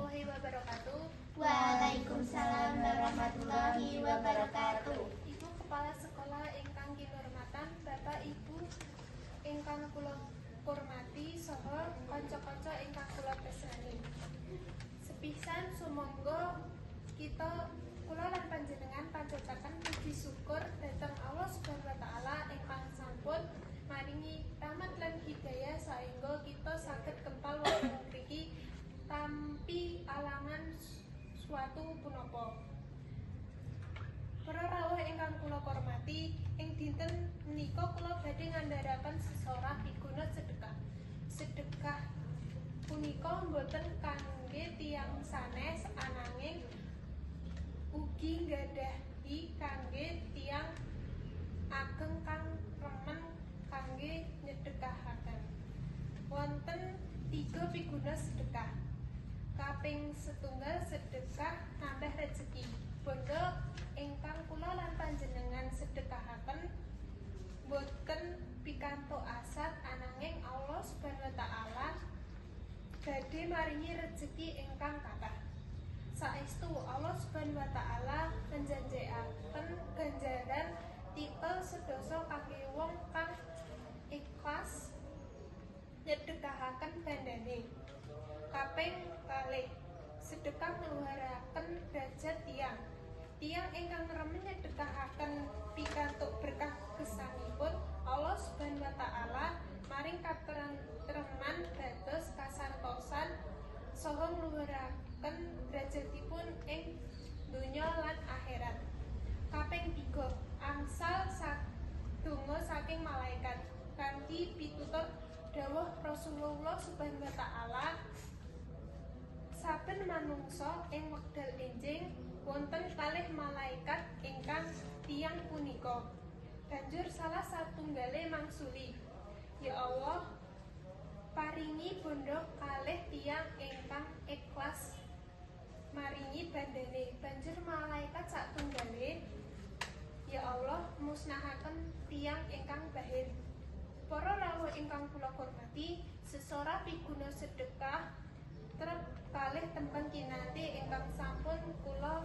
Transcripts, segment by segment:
warahmatullahi wabarakatuh. Waalaikumsalam warahmatullahi wabarakatuh. Suatu punapa. Para rawuh ingkang kula hormati, ing dinten menika kula badhe ngandharaken sesorah piguna sedekah. Sedekah punika boten kangge tiyang sanes ananging ugi nggadahi kangge tiyang ageng kang remen kangge nyedekahaken. Wonten tiga piguna sedekah. Setunggal sedekah nambah rezeki. Bondo ingkang kula lan panjenengan sedekahaken boten pikanto asat ananging Allah Subhanahu wa taala badhe maringi rezeki ingkang kathah. Saestu Allah Subhanahu wa taala menjanjiaken ganjaran tipe sedasa kangge wong kang ikhlas nyedekahaken bandane. Kaping kalih sedekah nuwaraken derajat tiang. Tiang ingkang remen nyedekahaken pikantuk berkah gesangipun Allah Subhanahu wa taala maring katentreman dados kasantosan saha ngluhuraken derajatipun ing donya lan akhirat. Kaping 3, angsal sadonga saking malaikat kanthi pitutur dawuh Rasulullah Subhanahu wa taala saben manungsa ing wekdal enjing wonten kalih malaikat ingkang tiang punika. Banjur salah satunggale mangsuli, Ya Allah, paringi bondo kalih tiang ingkang ikhlas maringi bandane. Banjur malaikat satunggale, Ya Allah, musnahaken tiang ingkang bahir. Para rawuh ingkang kula hormati, sesora piguna sedekah trep kalih tembang kinanti ingkang sampun kula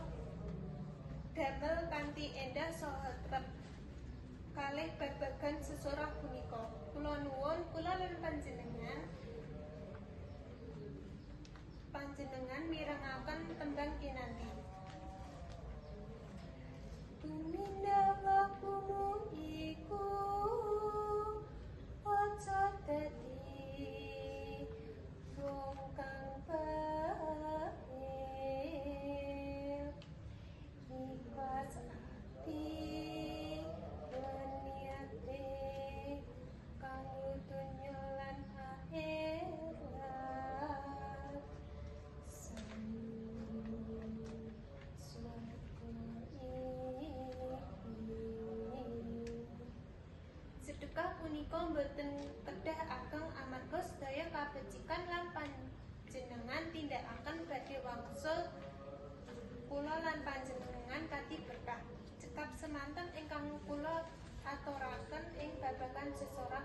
damel kanthi endah saha trep kalih babagan sesorah punika. Kula nuwun kula lan panjenengan panjenengan mirengaken punika boten kedah ageng amarga sedaya kabecikan lan panjenengan tindakaken badhe wangsul kula lan panjenengan kanthi berkah. Cekap semanten ingkang kula aturaken ing babagan sesorah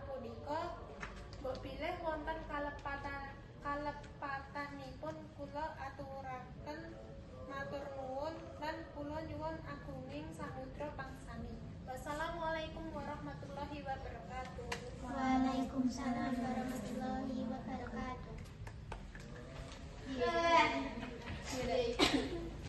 Waalaikumsalam warahmatullahi wabarakatuh.